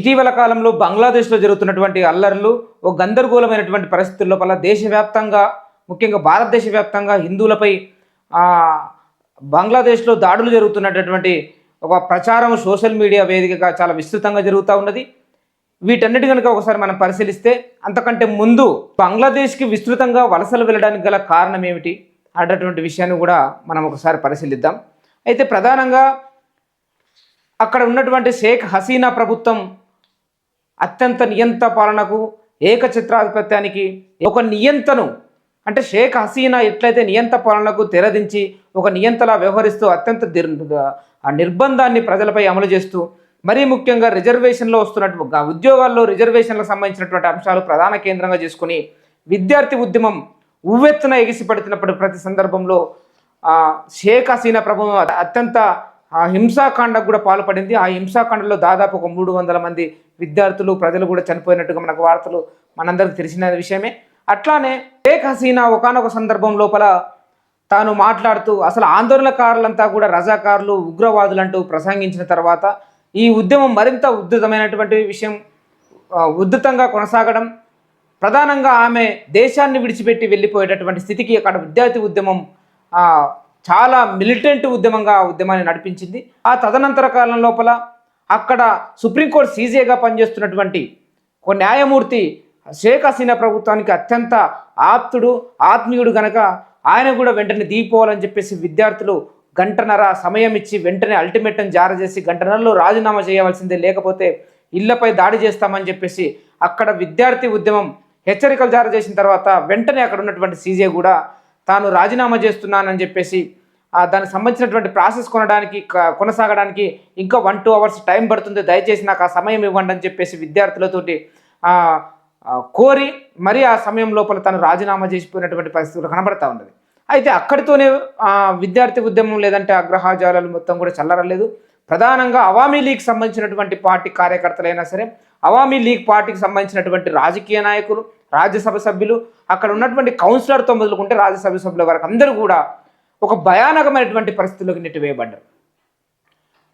ఇటీవల కాలంలో బంగ్లాదేశ్లో జరుగుతున్నటువంటి అల్లర్లు ఓ గందరగోళమైనటువంటి పరిస్థితుల లోపల దేశవ్యాప్తంగా ముఖ్యంగా భారతదేశ వ్యాప్తంగా హిందువులపై బంగ్లాదేశ్లో దాడులు జరుగుతున్నటువంటి ఒక ప్రచారం సోషల్ మీడియా వేదికగా చాలా విస్తృతంగా జరుగుతూ ఉన్నది. వీటన్నిటి కనుక ఒకసారి మనం పరిశీలిస్తే అంతకంటే ముందు బంగ్లాదేశ్కి విస్తృతంగా వలసలు వెళ్ళడానికి గల కారణం ఏమిటి అన్నటువంటి విషయాన్ని కూడా మనం ఒకసారి పరిశీలిద్దాం. అయితే ప్రధానంగా అక్కడ ఉన్నటువంటి షేక్ హసీనా ప్రభుత్వం అత్యంత నియంత పాలనకు ఏకచిత్రాధిపత్యానికి ఒక నియంతను అంటే షేక్ హసీనా ఎట్లయితే నియంత పాలనకు తెరదించి ఒక నియంతలా వ్యవహరిస్తూ అత్యంత దిర్- ఆ నిర్బంధాన్ని ప్రజలపై అమలు చేస్తూ మరీ ముఖ్యంగా రిజర్వేషన్లో వస్తున్నట్టు ఉద్యోగాల్లో రిజర్వేషన్లకు సంబంధించినటువంటి అంశాలు ప్రధాన కేంద్రంగా చేసుకుని విద్యార్థి ఉద్యమం ఉవ్వెత్తున ఎగిసిపడుతున్నప్పుడు ప్రతి సందర్భంలో షేక్ హసీనా ప్రభుత్వం అత్యంత ఆ హింసాకాండకు కూడా పాల్పడింది. ఆ హింసాకాండలో దాదాపు ఒక మూడు వందల మంది విద్యార్థులు ప్రజలు కూడా చనిపోయినట్టుగా మనకు వార్తలు మనందరికి తెలిసిన విషయమే. అట్లానే షేక్ హసీనా ఒకనొక సందర్భం లోపల తాను మాట్లాడుతూ అసలు ఆందోళనకారులంతా కూడా రజాకారులు ఉగ్రవాదులు అంటూ ప్రసంగించిన తర్వాత ఈ ఉద్యమం మరింత ఉద్ధృతమైనటువంటి విషయం ఉద్ధృతంగా కొనసాగడం ప్రధానంగా ఆమె దేశాన్ని విడిచిపెట్టి వెళ్ళిపోయేటటువంటి స్థితికి అక్కడ విద్యార్థి ఉద్యమం చాలా మిలిటెంట్ ఉద్యమంగా ఉద్యమాన్ని నడిపించింది. ఆ తదనంతర కాలం లోపల అక్కడ సుప్రీంకోర్టు సీజేగా పనిచేస్తున్నటువంటి ఒక న్యాయమూర్తి షేక్ హసీనా ప్రభుత్వానికి అత్యంత ఆప్తుడు ఆత్మీయుడు గనక ఆయన కూడా వెంటనే దిగిపోవాలని చెప్పేసి విద్యార్థులు గంటన్నర సమయం ఇచ్చి వెంటనే అల్టిమేటం జారీ చేసి గంటన్నరలో రాజీనామా చేయవలసిందే లేకపోతే ఇళ్ళపై దాడి చేస్తామని చెప్పేసి అక్కడ విద్యార్థి ఉద్యమం హెచ్చరికలు జారీ చేసిన తర్వాత వెంటనే అక్కడ ఉన్నటువంటి సీజే కూడా తాను రాజీనామా చేస్తున్నానని చెప్పేసి దానికి సంబంధించినటువంటి ప్రాసెస్ కొనడానికి కొనసాగడానికి ఇంకా వన్ టూ అవర్స్ టైం పడుతుంది. దయచేసి నాకు ఆ సమయం ఇవ్వండి అని చెప్పేసి విద్యార్థులతోటి కోరి మరి ఆ సమయం లోపల తను రాజీనామా చేసిపోయినటువంటి పరిస్థితులు కనబడతా ఉన్నది. అయితే అక్కడితోనే విద్యార్థి ఉద్యమం లేదంటే అగ్రహాజాలాలు మొత్తం కూడా చల్లరలేదు. ప్రధానంగా అవామీ లీగ్ సంబంధించినటువంటి పార్టీ కార్యకర్తలైనా సరే అవామీ లీగ్ పార్టీకి సంబంధించినటువంటి రాజకీయ నాయకులు రాజ్యసభ సభ్యులు అక్కడ ఉన్నటువంటి కౌన్సిలర్తో మొదలుకుంటే రాజ్యసభ సభ్యుల వరకు అందరూ కూడా ఒక భయానకమైనటువంటి పరిస్థితుల్లోకి నెట్టివేయబడ్డారు.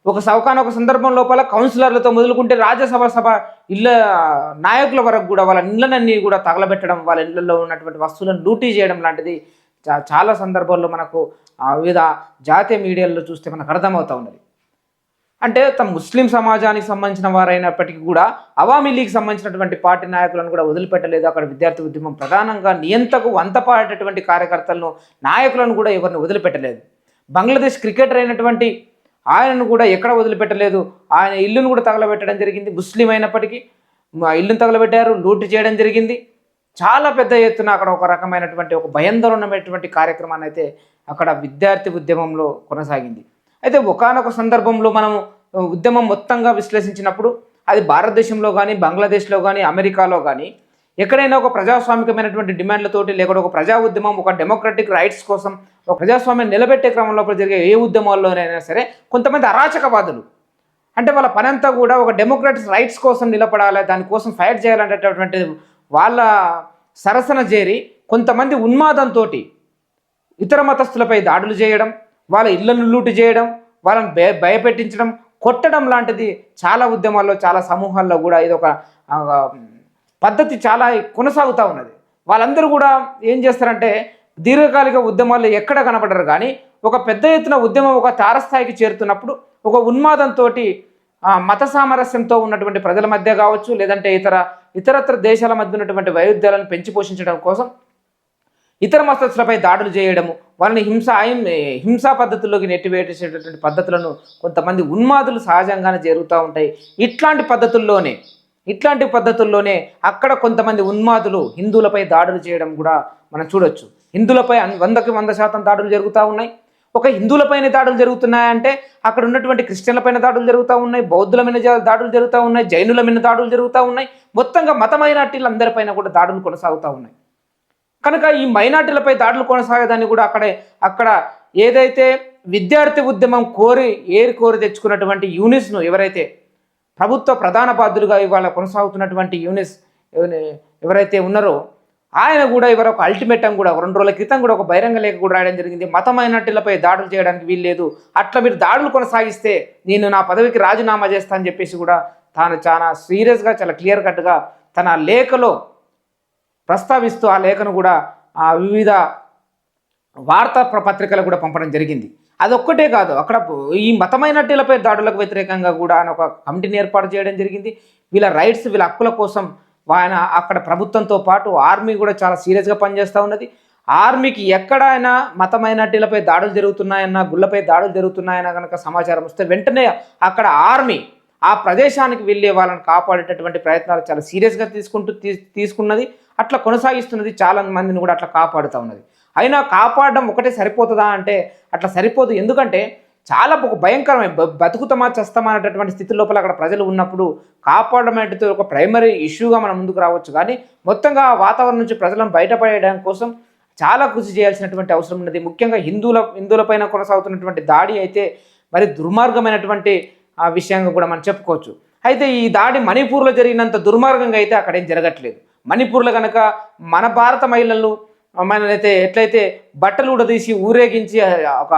ఒక సౌకానొక సందర్భం లోపల కౌన్సిలర్లతో మొదలుకుంటే రాజ్యసభ సభ ఇళ్ళ నాయకుల వరకు కూడా వాళ్ళ ఇళ్ళనన్నీ కూడా తగలబెట్టడం వాళ్ళ ఇళ్ళల్లో ఉన్నటువంటి వస్తువులను లూటీ చేయడం లాంటిది చా- చాలా సందర్భాల్లో మనకు ఆ వివిధ జాతీయ మీడియాల్లో చూస్తే మనకు అర్థమవుతూ ఉన్నది. అంటే తమ ముస్లిం సమాజానికి సంబంధించిన వారైనప్పటికీ కూడా అవామీ లీగ్ సంబంధించినటువంటి పార్టీ నాయకులను కూడా వదిలిపెట్టలేదు. అక్కడ విద్యార్థి ఉద్యమం ప్రధానంగా నియంతకు వంతపాడేటటువంటి కార్యకర్తలను నాయకులను కూడా ఎవరిని వదిలిపెట్టలేదు. బంగ్లాదేశ్ క్రికెటర్ అయినటువంటి ఆయనను కూడా ఎక్కడ వదిలిపెట్టలేదు. ఆయన ఇల్లును కూడా తగలబెట్టడం జరిగింది. ముస్లిం అయినప్పటికీ ఇల్లును తగలబెట్టారు లూటు చేయడం జరిగింది. చాలా పెద్ద ఎత్తున అక్కడ ఒక రకమైనటువంటి ఒక భయందోళనమైనటువంటి కార్యక్రమాన్ని అయితే అక్కడ విద్యార్థి ఉద్యమంలో కొనసాగింది. అయితే ఒకానొక సందర్భంలో మనం ఉద్యమం మొత్తంగా విశ్లేషించినప్పుడు అది భారతదేశంలో కానీ బంగ్లాదేశ్లో కానీ అమెరికాలో కానీ ఎక్కడైనా ఒక ప్రజాస్వామికమైనటువంటి డిమాండ్లతోటి లేకపోతే ఒక ప్రజా ఉద్యమం ఒక డెమోక్రటిక్ రైట్స్ కోసం ఒక ప్రజాస్వామ్యం నిలబెట్టే క్రమంలో జరిగే ఏ ఉద్యమాల్లోనైనా సరే కొంతమంది అరాచకవాదులు. అంటే వాళ్ళ పనంతా కూడా ఒక డెమోక్రటిక్ రైట్స్ కోసం నిలబడాలి దానికోసం ఫైట్ చేయాలనేటటువంటి వాళ్ళ సరసన చేరి కొంతమంది ఉన్మాదంతో ఇతర మతస్థులపై దాడులు చేయడం వాళ్ళ ఇళ్ళను లూటు చేయడం వాళ్ళని భయ భయపెట్టించడం కొట్టడం లాంటిది చాలా ఉద్యమాల్లో చాలా సమూహాల్లో కూడా ఇది ఒక పద్ధతి చాలా కొనసాగుతూ ఉన్నది. వాళ్ళందరూ కూడా ఏం చేస్తారంటే దీర్ఘకాలిక ఉద్యమాల్లో ఎక్కడ కనపడరు కానీ ఒక పెద్ద ఎత్తున ఉద్యమం ఒక తారస్థాయికి చేరుతున్నప్పుడు ఒక ఉన్మాదంతో మత సామరస్యంతో ఉన్నటువంటి ప్రజల మధ్య కావచ్చు లేదంటే ఇతర ఇతరత్ర దేశాల మధ్య ఉన్నటువంటి వైరుధ్యాలను పెంచి పోషించడం కోసం ఇతర మతస్థులపై దాడులు చేయడము వాళ్ళని హింస హింసా పద్ధతుల్లోకి నెట్టివేసేటటువంటి పద్ధతులను కొంతమంది ఉన్మాదులు సహజంగానే జరుగుతూ ఉంటాయి. ఇట్లాంటి పద్ధతుల్లోనే ఇట్లాంటి పద్ధతుల్లోనే అక్కడ కొంతమంది ఉన్మాదులు హిందువులపై దాడులు చేయడం కూడా మనం చూడొచ్చు. హిందువులపై వందకి వంద శాతం దాడులు జరుగుతూ ఉన్నాయి. ఒక హిందువులపైన దాడులు జరుగుతున్నాయంటే అక్కడ ఉన్నటువంటి క్రిస్టియన్లపైన దాడులు జరుగుతూ ఉన్నాయి బౌద్ధుల మీద దాడులు జరుగుతూ ఉన్నాయి జైనుల మీద దాడులు జరుగుతూ ఉన్నాయి. మొత్తంగా మతమైనటీలందరిపైన కూడా దాడులు కొనసాగుతూ ఉన్నాయి. కనుక ఈ మైనార్టీలపై దాడులు కొనసాగేదాన్ని కూడా అక్కడే అక్కడ ఏదైతే విద్యార్థి ఉద్యమం కోరి ఏరి కోరి తెచ్చుకున్నటువంటి యూనిస్ను ఎవరైతే ప్రభుత్వ ప్రధాన బాధ్యులుగా ఇవాళ కొనసాగుతున్నటువంటి యూనిస్ ఎవరైతే ఉన్నారో ఆయన కూడా ఇవాళ ఒక అల్టిమేటం కూడా రెండు రోజుల క్రితం కూడా ఒక బహిరంగ లేఖ కూడా రాయడం జరిగింది. మత మైనార్టీలపై దాడులు చేయడానికి వీల్లేదు. అట్లా మీరు దాడులు కొనసాగిస్తే నేను నా పదవికి రాజీనామా చేస్తా అని చెప్పేసి కూడా తాను చాలా సీరియస్గా చాలా క్లియర్ కట్గా తన లేఖలో ప్రస్తావిస్తూ ఆ లేఖను కూడా ఆ వివిధ వార్తా పత్రికలు పత్రికలకు కూడా పంపడం జరిగింది. అదొక్కటే కాదు అక్కడ ఈ మతమైనటీలపై దాడులకు వ్యతిరేకంగా కూడా ఆయన ఒక కమిటీని ఏర్పాటు చేయడం జరిగింది. వీళ్ళ రైట్స్ వీళ్ళ హక్కుల కోసం ఆయన అక్కడ ప్రభుత్వంతో పాటు ఆర్మీ కూడా చాలా సీరియస్గా పనిచేస్తూ ఉన్నది. ఆర్మీకి ఎక్కడైనా మత మైనార్టీలపై దాడులు జరుగుతున్నాయన్నా గుళ్ళపై దాడులు జరుగుతున్నాయన్నా కనుక సమాచారం వస్తే వెంటనే అక్కడ ఆర్మీ ఆ ప్రదేశానికి వెళ్ళే వాళ్ళని కాపాడేటటువంటి ప్రయత్నాలు చాలా సీరియస్గా తీసుకుంటూ తీ- తీసుకున్నది. అట్లా కొనసాగిస్తున్నది చాలా మందిని కూడా అట్లా కాపాడుతూ ఉన్నది. అయినా కాపాడడం ఒకటే సరిపోతుందా అంటే అట్లా సరిపోదు. ఎందుకంటే చాలా ఒక భయంకరమైన బతుకుతమా బతుకుతామా చస్తామా అనేటటువంటి స్థితి లోపల అక్కడ ప్రజలు ఉన్నప్పుడు కాపాడడం అనేది ఒక ప్రైమరీ ఇష్యూగా మనం ముందుకు రావచ్చు. కానీ మొత్తంగా వాతావరణం నుంచి ప్రజలను బయటపడేయడం కోసం చాలా కృషి చేయాల్సినటువంటి అవసరం ఉన్నది. ముఖ్యంగా హిందువుల హిందువులపైన కొనసాగుతున్నటువంటి దాడి అయితే మరి దుర్మార్గమైనటువంటి విషయంగా కూడా మనం చెప్పుకోవచ్చు. అయితే ఈ దాడి మణిపూర్లో జరిగినంత దుర్మార్గంగా అయితే అక్కడ ఏం జరగట్లేదు. మణిపూర్లో కనుక మన భారత మహిళలు మనైతే ఎట్లయితే బట్టలు ఉడదీసి ఊరేగించి ఒక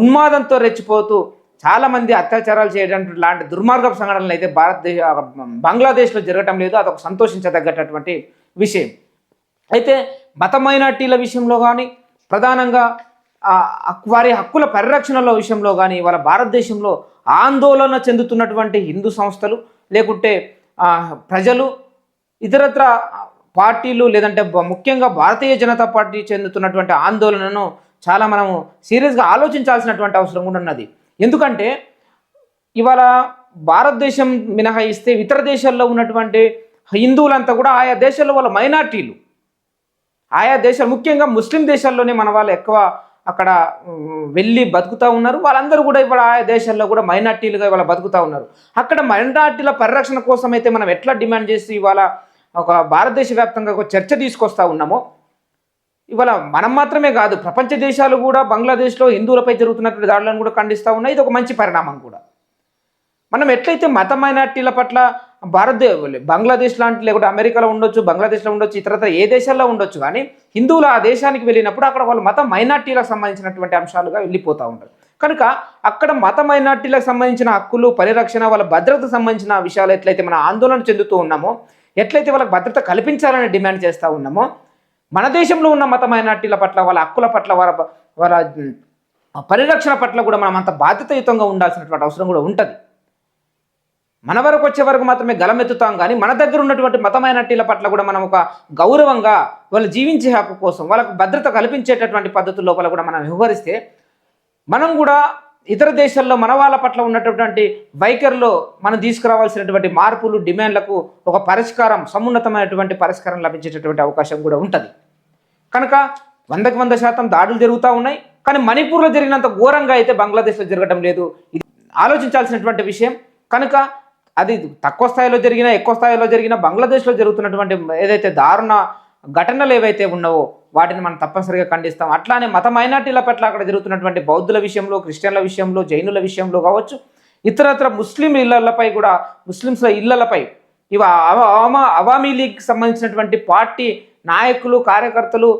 ఉన్మాదంతో రెచ్చిపోతూ చాలామంది అత్యాచారాలు చేయడం లాంటి దుర్మార్గ సంఘటనలు అయితే భారతదేశ బంగ్లాదేశ్లో జరగటం లేదు. అదొక సంతోషించదగ్గటటువంటి విషయం. అయితే మత మైనార్టీల విషయంలో కానీ ప్రధానంగా వారి హక్కుల పరిరక్షణలో విషయంలో కానీ వాళ్ళ భారతదేశంలో ఆందోళన చెందుతున్నటువంటి హిందూ సంస్థలు లేకుంటే ప్రజలు ఇతరత్ర పార్టీలు లేదంటే ముఖ్యంగా భారతీయ జనతా పార్టీ చెందుతున్నటువంటి ఆందోళనను చాలా మనము సీరియస్గా ఆలోచించాల్సినటువంటి అవసరం కూడా ఉన్నది. ఎందుకంటే ఇవాళ భారతదేశం మినహాయిస్తే ఇతర దేశాల్లో ఉన్నటువంటి హిందువులంతా కూడా ఆయా దేశాల్లో వాళ్ళ మైనార్టీలు. ఆయా దేశాలు ముఖ్యంగా ముస్లిం దేశాల్లోనే మన వాళ్ళు ఎక్కువ అక్కడ వెళ్ళి బతుకుతూ ఉన్నారు. వాళ్ళందరూ కూడా ఇవాళ ఆయా దేశాల్లో కూడా మైనార్టీలుగా ఇవాళ బతుకుతూ ఉన్నారు. అక్కడ మైనార్టీల పరిరక్షణ కోసం అయితే మనం ఎట్లా డిమాండ్ చేసి ఇవాళ ఒక భారతదేశ వ్యాప్తంగా ఒక చర్చ తీసుకొస్తా ఉన్నామో ఇవాళ మనం మాత్రమే కాదు ప్రపంచ దేశాలు కూడా బంగ్లాదేశ్లో హిందువులపై జరుగుతున్నటువంటి దాడులను కూడా ఖండిస్తూ ఉన్నాయి. ఇది ఒక మంచి పరిణామం కూడా. మనం ఎట్లయితే మత మైనార్టీల పట్ల భారతదేశంలో బంగ్లాదేశ్ లాంటి లేకుంటే అమెరికాలో ఉండొచ్చు బంగ్లాదేశ్లో ఉండొచ్చు ఇతరత్ర ఏ దేశాల్లో ఉండొచ్చు కానీ హిందువులు ఆ దేశానికి వెళ్ళినప్పుడు అక్కడ వాళ్ళు మత మైనార్టీలకు సంబంధించినటువంటి అంశాలుగా వెళ్ళిపోతూ ఉంటారు. కనుక అక్కడ మత మైనార్టీలకు సంబంధించిన హక్కులు పరిరక్షణ వాళ్ళ భద్రతకు సంబంధించిన విషయాలు ఎట్లయితే మనం ఆందోళన చెందుతూ ఉన్నామో ఎట్లయితే వాళ్ళకి భద్రత కల్పించాలని డిమాండ్ చేస్తూ ఉన్నామో మన దేశంలో ఉన్న మత మైనార్టీల పట్ల వాళ్ళ హక్కుల పట్ల వాళ్ళ వాళ్ళ పరిరక్షణ పట్ల కూడా మనం అంత బాధ్యతయుతంగా ఉండాల్సినటువంటి అవసరం కూడా ఉంటుంది. మన వరకు వచ్చే వరకు మాత్రమే గలమెత్తుతాం కానీ మన దగ్గర ఉన్నటువంటి మత పట్ల కూడా మనం ఒక గౌరవంగా వాళ్ళు జీవించే హక్కు కోసం వాళ్ళకు భద్రత కల్పించేటటువంటి పద్ధతుల లోపల కూడా మనం వ్యవహరిస్తే మనం కూడా ఇతర దేశాల్లో మన వాళ్ళ పట్ల ఉన్నటువంటి వైఖరిలో మనం తీసుకురావాల్సినటువంటి మార్పులు డిమాండ్లకు ఒక పరిష్కారం సమున్నతమైనటువంటి పరిష్కారం లభించేటటువంటి అవకాశం కూడా ఉంటుంది. కనుక వందకి వంద శాతం దాడులు జరుగుతూ ఉన్నాయి. కానీ మణిపూర్లో జరిగినంత ఘోరంగా అయితే బంగ్లాదేశ్లో జరగడం లేదు. ఇది ఆలోచించాల్సినటువంటి విషయం. కనుక అది తక్కువ స్థాయిలో జరిగినా ఎక్కువ స్థాయిలో జరిగినా బంగ్లాదేశ్లో జరుగుతున్నటువంటి ఏదైతే దారుణ ఘటనలు ఏవైతే ఉన్నావో వాటిని మనం తప్పనిసరిగా ఖండిస్తాం. అట్లానే మత మైనార్టీల పట్ల అక్కడ జరుగుతున్నటువంటి బౌద్ధుల విషయంలో క్రిస్టియన్ల విషయంలో జైనుల విషయంలో కావచ్చు ఇతరత్ర ముస్లిం ఇళ్ళపై కూడా ముస్లింల ఇళ్ళపై ఇవ అవామా అవామీ లీగ్ సంబంధించినటువంటి పార్టీ నాయకులు కార్యకర్తలు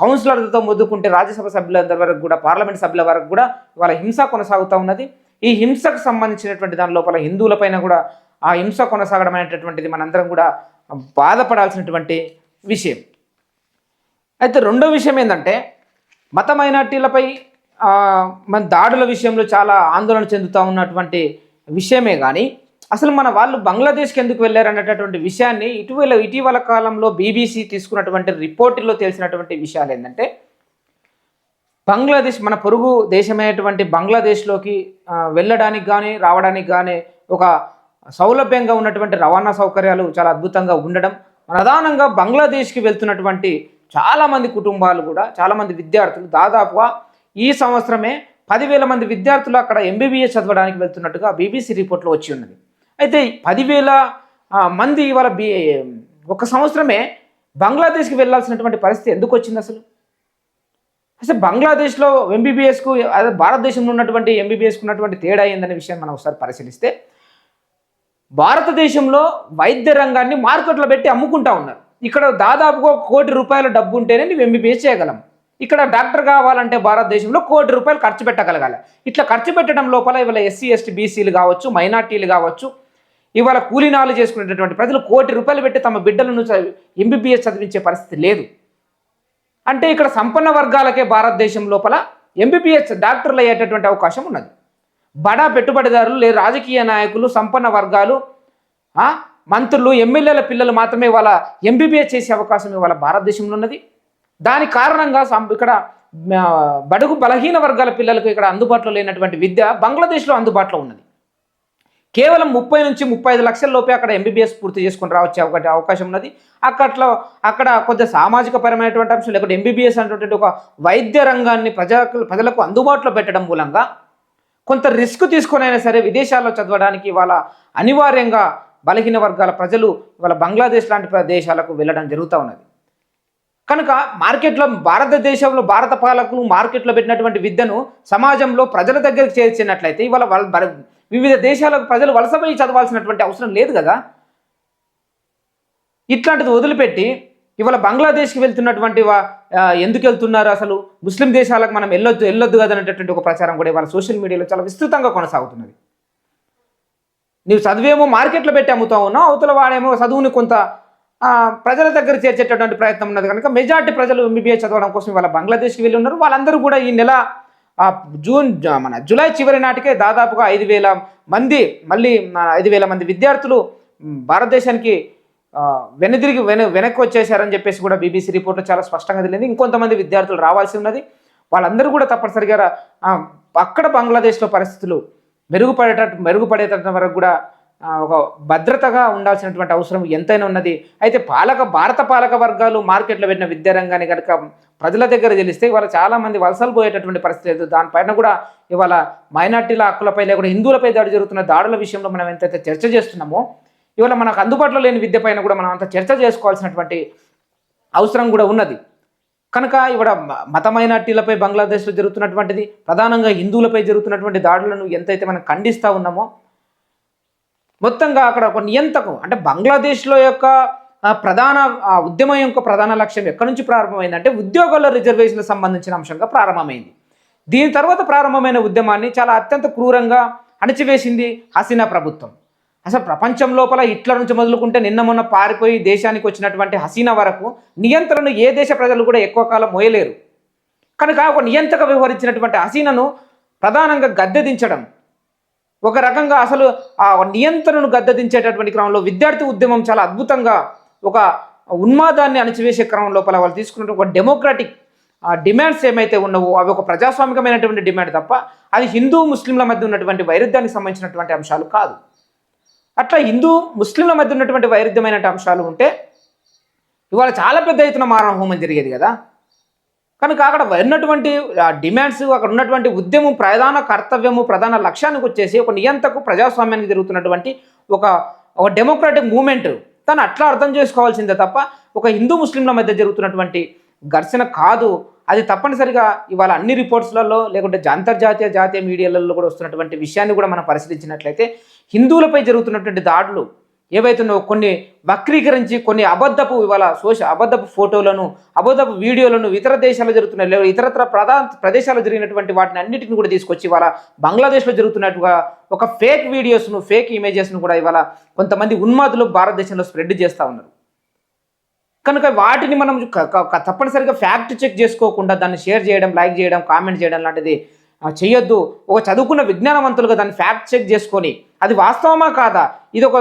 కౌన్సిలర్లతో మొద్దుకుంటే రాజ్యసభ సభ్యులందరి వరకు కూడా పార్లమెంట్ సభ్యుల వరకు కూడా ఇవాళ హింస కొనసాగుతూ ఉన్నది. ఈ హింసకు సంబంధించినటువంటి దాని లోపల హిందువులపైన కూడా ఆ హింస కొనసాగడం అనేటటువంటిది మనందరం కూడా బాధపడాల్సినటువంటి విషయం. అయితే రెండో విషయం ఏంటంటే మత మైనార్టీలపై మన దాడుల విషయంలో చాలా ఆందోళన చెందుతూ ఉన్నటువంటి విషయమే కానీ అసలు మన వాళ్ళు బంగ్లాదేశ్కి ఎందుకు వెళ్ళారు అనేటటువంటి విషయాన్ని ఇటీవల ఇటీవల కాలంలో బీబీసీ తీసుకున్నటువంటి రిపోర్టులో తెలిసినటువంటి విషయాలు ఏంటంటే బంగ్లాదేశ్ మన పొరుగు దేశమైనటువంటి బంగ్లాదేశ్లోకి వెళ్ళడానికి కానీ రావడానికి కానీ ఒక సౌలభ్యంగా ఉన్నటువంటి రవాణా సౌకర్యాలు చాలా అద్భుతంగా ఉండడం ప్రధానంగా బంగ్లాదేశ్కి వెళ్తున్నటువంటి చాలామంది కుటుంబాలు కూడా చాలామంది విద్యార్థులు దాదాపుగా ఈ సంవత్సరమే పదివేల మంది విద్యార్థులు అక్కడ ఎంబీబీఎస్ చదవడానికి వెళ్తున్నట్టుగా బీబీసీ రిపోర్ట్లో వచ్చి ఉన్నది. అయితే పదివేల మంది ఇవాళ బీ ఒక సంవత్సరమే బంగ్లాదేశ్కి వెళ్ళాల్సినటువంటి పరిస్థితి ఎందుకు వచ్చింది అసలు? అసలు బంగ్లాదేశ్లో ఎంబీబీఎస్కు అదే భారతదేశంలో ఉన్నటువంటి ఎంబీబీఎస్కు ఉన్నటువంటి తేడా ఏందనే విషయం మనం ఒకసారి పరిశీలిస్తే భారతదేశంలో వైద్య రంగాన్ని మార్కెట్లో పెట్టి అమ్ముకుంటా ఉన్నారు. ఇక్కడ దాదాపుగా కోటి రూపాయల డబ్బు ఉంటేనే నువ్వు ఎంబీబీఎస్ చేయగలం. ఇక్కడ డాక్టర్ కావాలంటే భారతదేశంలో కోటి రూపాయలు ఖర్చు పెట్టగలగాలి. ఇట్లా ఖర్చు పెట్టడం లోపల ఇవాళ ఎస్సీ ఎస్టీ బీసీలు కావచ్చు మైనార్టీలు కావచ్చు ఇవాళ కూలీనాలు చేసుకునేటటువంటి ప్రజలు కోటి రూపాయలు పెట్టి తమ బిడ్డలను ఎంబీబీఎస్ చదివించే పరిస్థితి లేదు. అంటే ఇక్కడ సంపన్న వర్గాలకే భారతదేశం లోపల ఎంబీబీఎస్ డాక్టర్లు అయ్యేటటువంటి అవకాశం ఉన్నది. బడా పెట్టుబడిదారులు లేదా రాజకీయ నాయకులు సంపన్న వర్గాలు మంత్రులు ఎమ్మెల్యేల పిల్లలు మాత్రమే వాళ్ళ ఎంబీబీఎస్ చేసే అవకాశం ఇవాళ భారతదేశంలో ఉన్నది. దాని కారణంగా ఇక్కడ బడుగు బలహీన వర్గాల పిల్లలకు ఇక్కడ అందుబాటులో లేనటువంటి విద్య బంగ్లాదేశ్లో అందుబాటులో ఉన్నది. కేవలం ముప్పై నుంచి ముప్పై ఐదు లక్షల లోపే అక్కడ ఎంబీబీఎస్ పూర్తి చేసుకుని రావచ్చే ఒకటి అవకాశం ఉన్నది. అక్కట్లో అక్కడ కొంత సామాజిక పరమైనటువంటి అంశం లేకపోతే ఎంబీబీఎస్ అనేటువంటి ఒక వైద్య రంగాన్ని ప్రజలకు ప్రజలకు అందుబాటులో పెట్టడం మూలంగా కొంత రిస్క్ తీసుకునైనా సరే విదేశాల్లో చదవడానికి వాళ్ళ అనివార్యంగా బలహీన వర్గాల ప్రజలు ఇవాళ బంగ్లాదేశ్ లాంటి దేశాలకు వెళ్ళడం జరుగుతూ ఉన్నది. కనుక మార్కెట్లో భారతదేశంలో భారత పాలకులు మార్కెట్లో పెట్టినటువంటి విద్యను సమాజంలో ప్రజల దగ్గరికి చేర్చినట్లయితే ఇవాళ వాళ్ళ వివిధ దేశాలకు ప్రజలు వలసపోయి చదవాల్సినటువంటి అవసరం లేదు కదా? ఇట్లాంటిది వదిలిపెట్టి ఇవాళ బంగ్లాదేశ్కి వెళ్తున్నటువంటి వా- ఎందుకు వెళ్తున్నారు అసలు? ముస్లిం దేశాలకు మనం వెళ్ళొద్దు వెళ్ళొద్దు కదనేటటువంటి అనేటటువంటి ఒక ప్రచారం కూడా ఇవాళ సోషల్ మీడియాలో చాలా విస్తృతంగా కొనసాగుతున్నది. నీవు చదివేమో మార్కెట్లో పెట్టి అమ్ముతా ఉన్నావు అవతల వాడేమో చదువుని కొంత ప్రజల దగ్గర చేర్చేటటువంటి ప్రయత్నం ఉన్నది. కనుక మెజార్టీ ప్రజలు ఎంబీబీఎస్ చదవడం కోసం ఇవాళ బంగ్లాదేశ్కి వెళ్ళి ఉన్నారు. వాళ్ళందరూ కూడా ఈ నెల ఆ, జూన్ మన జూలై చివరి నాటికే దాదాపుగా ఐదు వేల మంది మళ్ళీ మన ఐదు వేల మంది విద్యార్థులు భారతదేశానికి వెనుదిరిగి వెను వెనక్కి వచ్చేసారని చెప్పేసి కూడా బీబీసీ రిపోర్ట్లో చాలా స్పష్టంగా తెలియదు. ఇంకొంతమంది విద్యార్థులు రావాల్సి ఉన్నది. వాళ్ళందరూ కూడా తప్పనిసరిగా అక్కడ బంగ్లాదేశ్లో పరిస్థితులు మెరుగుపడేటట్టు మెరుగుపడేటట్టు వరకు కూడా ఒక భద్రతగా ఉండాల్సినటువంటి అవసరం ఎంతైనా ఉన్నది. అయితే పాలక భారత పాలక వర్గాలు మార్కెట్లో పెట్టిన విద్యారంగాన్ని కనుక ప్రజల దగ్గర తెలిస్తే ఇవాళ చాలామంది వలసలు పోయేటటువంటి పరిస్థితి లేదు. దానిపైన కూడా ఇవాళ మైనార్టీల హక్కులపై లేకుండా హిందువులపై దాడి జరుగుతున్న దాడుల విషయంలో మనం ఎంతైతే చర్చ చేస్తున్నామో ఇవాళ మనకు అందుబాటులో లేని విద్య పైన కూడా మనం అంత చర్చ చేసుకోవాల్సినటువంటి అవసరం కూడా ఉన్నది. కనుక ఇవాళ మ- మత మైనార్టీలపై బంగ్లాదేశ్లో జరుగుతున్నటువంటిది ప్రధానంగా హిందువులపై జరుగుతున్నటువంటి దాడులను ఎంతైతే మనం ఖండిస్తూ ఉన్నామో మొత్తంగా అక్కడ ఒక నియంతకం అంటే బంగ్లాదేశ్లో యొక్క ప్రధాన ఆ, ఉద్యమం యొక్క ప్రధాన లక్ష్యం ఎక్కడి నుంచి ప్రారంభమైంది అంటే రిజర్వేషన్లకు సంబంధించిన అంశంగా ప్రారంభమైంది. దీని తర్వాత ప్రారంభమైన ఉద్యమాన్ని చాలా అత్యంత క్రూరంగా అణచివేసింది హసీనా ప్రభుత్వం. అసలు ప్రపంచం లోపల ఇట్ల నుంచి మొదలుకుంటే నిన్న మొన్న పారిపోయి దేశానికి వచ్చినటువంటి హసీనా వరకు నియంత్రణను ఏ దేశ ప్రజలు కూడా ఎక్కువ కాలం మోయలేరు. కనుక ఒక నియంత్రక వ్యవహరించినటువంటి హసీనాను ప్రధానంగా గద్దెదించడం ఒక రకంగా అసలు ఆ నియంత్రణను గద్దెదించేటటువంటి క్రమంలో విద్యార్థి ఉద్యమం చాలా అద్భుతంగా ఒక ఉన్మాదాన్ని అణచివేసే క్రమం లోపల వాళ్ళు తీసుకున్న ఒక డెమోక్రాటిక్ డిమాండ్స్ ఏమైతే ఉన్నావో అవి ఒక ప్రజాస్వామికమైనటువంటి డిమాండ్ తప్ప అది హిందూ ముస్లింల మధ్య ఉన్నటువంటి వైరుధ్యానికి సంబంధించినటువంటి అంశాలు కాదు. అట్లా హిందూ ముస్లింల మధ్య ఉన్నటువంటి వైరుధ్యమైన అంశాలు ఉంటే ఇవాళ చాలా పెద్ద ఎత్తున మారణ హోమం జరిగేది కదా. కనుక అక్కడ ఉన్నటువంటి డిమాండ్స్ అక్కడ ఉన్నటువంటి ఉద్యమం ప్రధాన కర్తవ్యము ప్రధాన లక్ష్యానికి వచ్చేసి ఒక నియంతకు ప్రజాస్వామ్యానికి జరుగుతున్నటువంటి ఒక ఒక డెమోక్రాటిక్ మూమెంట్ తను అట్లా అర్థం చేసుకోవాల్సిందే తప్ప ఒక హిందూ ముస్లింల మధ్య జరుగుతున్నటువంటి ఘర్షణ కాదు. అది తప్పనిసరిగా ఇవాళ అన్ని రిపోర్ట్స్లలో లేకుంటే అంతర్జాతీయ జాతీయ మీడియాలలో కూడా వస్తున్నటువంటి విషయాన్ని కూడా మనం పరిశీలించినట్లయితే హిందువులపై జరుగుతున్నటువంటి దాడులు ఏవైతున్నాయో కొన్ని వక్రీకరించి కొన్ని అబద్ధపు ఇవాళ సోష అబద్ధపు ఫోటోలను అబద్ధపు వీడియోలను ఇతర దేశాల్లో జరుగుతున్న లేదా ఇతరత్ర ప్రధాన ప్రదేశాల్లో జరిగినటువంటి వాటిని అన్నిటిని కూడా తీసుకొచ్చి ఇవాళ బంగ్లాదేశ్లో జరుగుతున్నట్టుగా ఒక ఫేక్ వీడియోస్ను ఫేక్ ఇమేజెస్ను కూడా ఇవాళ కొంతమంది ఉన్మాదులు భారతదేశంలో స్ప్రెడ్ చేస్తూ ఉన్నారు. కనుక వాటిని మనం తప్పనిసరిగా ఫ్యాక్ట్ చెక్ చేసుకోకుండా దాన్ని షేర్ చేయడం లైక్ చేయడం కామెంట్ చేయడం లాంటిది చేయొద్దు ఒక చదువుకున్న విజ్ఞానవంతులుగా దాన్ని ఫ్యాక్ట్ చెక్ చేసుకొని అది వాస్తవమా కాదా? ఇది ఒక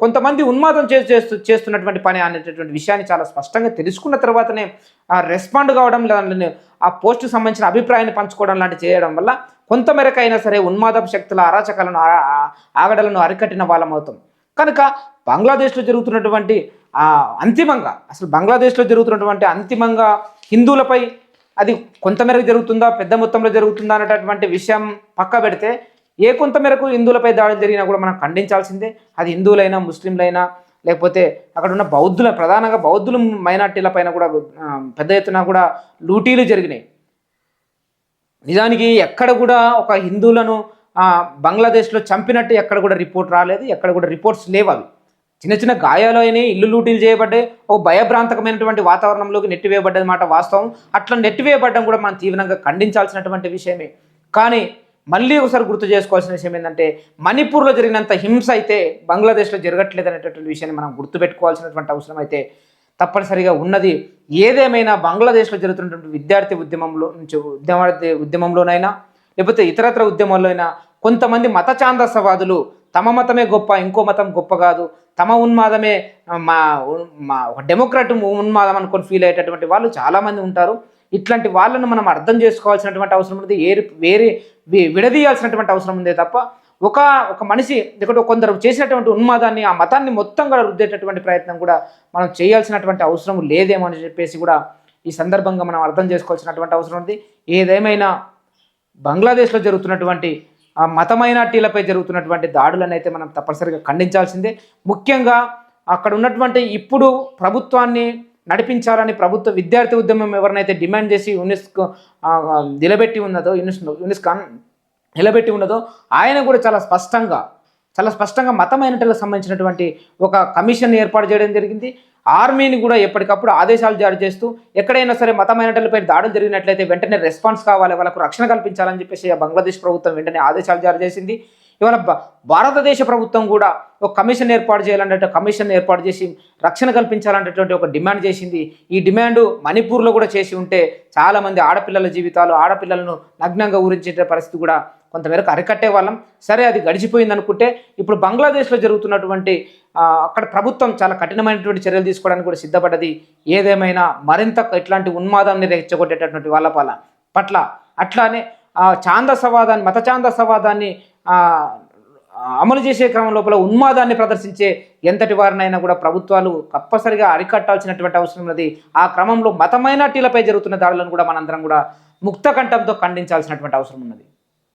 కొంతమంది ఉన్మాదం చేసి చేస్తూ చేస్తున్నటువంటి పని అనేటటువంటి విషయాన్ని చాలా స్పష్టంగా తెలుసుకున్న తర్వాతనే ఆ రెస్పాండ్ కావడం దాని ఆ పోస్ట్కి సంబంధించిన అభిప్రాయాన్ని పంచుకోవడం లాంటివి చేయడం వల్ల కొంతమేరకైనా సరే ఉన్మాదపు శక్తుల అరాచకాలను ఆ- ఆగడలను అరికట్టిన వాళ్ళం అవుతాం. కనుక బంగ్లాదేశ్లో జరుగుతున్నటువంటి అంతిమంగా అసలు బంగ్లాదేశ్లో జరుగుతున్నటువంటి అంతిమంగా హిందువులపై అది కొంతమేరకు జరుగుతుందా పెద్ద మొత్తంలో జరుగుతుందా అనేటటువంటి విషయం పక్క పెడితే ఏ కొంత మేరకు హిందువులపై దాడులు జరిగినా కూడా మనం ఖండించాల్సిందే. అది హిందువులైనా ముస్లింలైనా లేకపోతే అక్కడ ఉన్న బౌద్ధుల ప్రధానంగా బౌద్ధులు మైనార్టీల పైన కూడా పెద్ద ఎత్తున కూడా లూటీలు జరిగినాయి. నిజానికి ఎక్కడ కూడా ఒక హిందువులను బంగ్లాదేశ్లో చంపినట్టు ఎక్కడ కూడా రిపోర్ట్ రాలేదు. ఎక్కడ కూడా రిపోర్ట్స్ లేవు అవి. చిన్న చిన్న గాయాలు అయినాయి ఇల్లు లూటీలు చేయబడ్డాయి ఒక భయభ్రాంతకమైనటువంటి వాతావరణంలోకి నెట్టివేయబడ్డది మాట వాస్తవం. అట్లా నెట్టివేయబడ్డం కూడా మనం తీవ్రంగా ఖండించాల్సినటువంటి విషయమే. కానీ మళ్ళీ ఒకసారి గుర్తు చేసుకోవాల్సిన విషయం ఏంటంటే మణిపూర్లో జరిగినంత హింస అయితే బంగ్లాదేశ్లో జరగట్లేదు అనేటటువంటి విషయాన్ని మనం గుర్తుపెట్టుకోవాల్సినటువంటి అవసరం అయితే తప్పనిసరిగా ఉన్నది. ఏదేమైనా బంగ్లాదేశ్లో జరుగుతున్నటువంటి విద్యార్థి ఉద్యమంలో నుంచి ఉద్యమార్థి ఉద్యమంలోనైనా లేకపోతే ఇతరత్ర ఉద్యమాల్లో అయినా కొంతమంది మత ఛాందసవాదులు తమ మతమే గొప్ప ఇంకో మతం గొప్ప కాదు. తమ ఉన్మాదమే మా మా ఒక డెమోక్రాట్ ఉన్మాదం అనుకొని ఫీల్ అయ్యేటటువంటి వాళ్ళు చాలామంది ఉంటారు. ఇట్లాంటి వాళ్ళను మనం అర్థం చేసుకోవాల్సినటువంటి అవసరం ఉంది ఏరి వేరే విడదీయాల్సినటువంటి అవసరం ఉందే తప్ప ఒక ఒక మనిషి ఇక్కడ కొందరు చేసినటువంటి ఉన్మాదాన్ని ఆ మతాన్ని మొత్తం కూడా రుద్దేటటువంటి ప్రయత్నం కూడా మనం చేయాల్సినటువంటి అవసరం లేదేమో అని చెప్పేసి కూడా ఈ సందర్భంగా మనం అర్థం చేసుకోవాల్సినటువంటి అవసరం ఉంది. ఏదేమైనా బంగ్లాదేశ్లో జరుగుతున్నటువంటి ఆ మత మైనార్టీలపై జరుగుతున్నటువంటి దాడులను అయితే మనం తప్పనిసరిగా ఖండించాల్సిందే. ముఖ్యంగా అక్కడ ఉన్నటువంటి ఇప్పుడు ప్రభుత్వాన్ని నడిపించాలని ప్రభుత్వ విద్యార్థి ఉద్యమం ఎవరినైతే డిమాండ్ చేసి యునెస్కో నిలబెట్టి ఉన్నదో యునెస్కో యునెస్కాన్ నిలబెట్టి ఉన్నదో ఆయన కూడా చాలా స్పష్టంగా చాలా స్పష్టంగా మత సంబంధించినటువంటి ఒక కమిషన్ ఏర్పాటు చేయడం జరిగింది. ఆర్మీని కూడా ఎప్పటికప్పుడు ఆదేశాలు జారీ చేస్తూ ఎక్కడైనా సరే మతమైనటలపై దాడులు జరిగినట్లయితే వెంటనే రెస్పాన్స్ కావాలి వాళ్ళకు రక్షణ కల్పించాలని చెప్పేసి ఆ బంగ్లాదేశ్ ప్రభుత్వం వెంటనే ఆదేశాలు జారీ చేసింది. ఇవాళ భా- భారతదేశ ప్రభుత్వం కూడా ఒక కమిషన్ ఏర్పాటు చేయాలంటే కమిషన్ ఏర్పాటు చేసి రక్షణ కల్పించాలనేటువంటి ఒక డిమాండ్ చేసింది. ఈ డిమాండ్ మణిపూర్లో కూడా చేసి ఉంటే చాలామంది ఆడపిల్లల జీవితాలు ఆడపిల్లలను నగ్నంగా ఊరించే పరిస్థితి కూడా కొంతమేరకు అరికట్టే వాళ్ళం. సరే అది గడిచిపోయింది అనుకుంటే ఇప్పుడు బంగ్లాదేశ్లో జరుగుతున్నటువంటి అక్కడ ప్రభుత్వం చాలా కఠినమైనటువంటి చర్యలు తీసుకోవడానికి కూడా సిద్ధపడ్డది. ఏదేమైనా మరింత ఇట్లాంటి ఉన్మాదాన్ని రెచ్చగొట్టేటటువంటి వాళ్ళ పట్ల. అట్లానే ఛాందసవాదాన్ని మత ఛాందసవాదాన్ని అమలు చేసే క్రమం లోపల ఉన్మాదాన్ని ప్రదర్శించే ఎంతటి వారినైనా కూడా ప్రభుత్వాలు తప్పనిసరిగా అరికట్టాల్సినటువంటి అవసరం ఉన్నది. ఆ క్రమంలో మత మైనార్టీలపై జరుగుతున్న దాడులను కూడా మనందరం కూడా ముక్త కంఠంతో ఖండించాల్సినటువంటి అవసరం ఉన్నది.